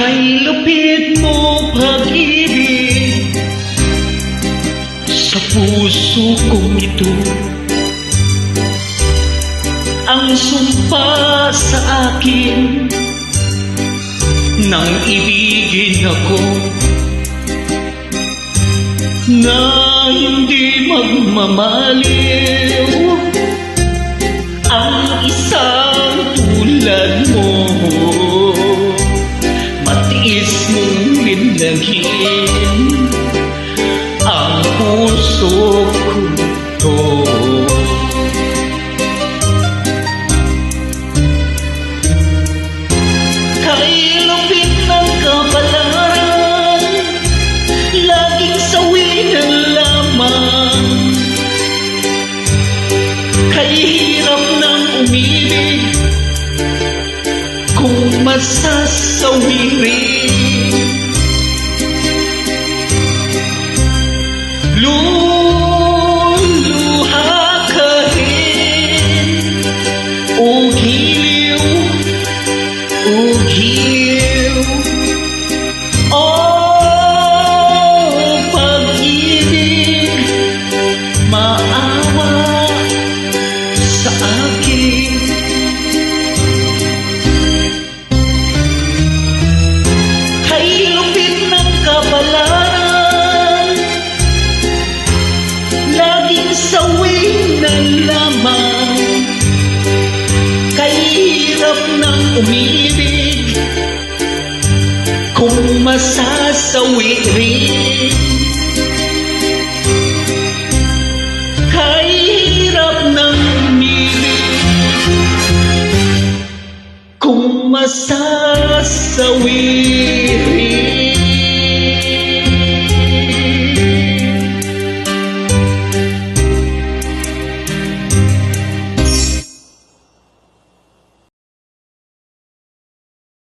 Kay lupit mo pag-ibig Sa puso kong ito Ang sumpa sa akin. Nang ibigin ako Na hindi magmamaliw. ဆတ်ဆုံးပြီးပြီလူ sawi na lamang Kay hirap ng umibig Kung masasawi rin Kay hirap ng umibig Kung masasawi rin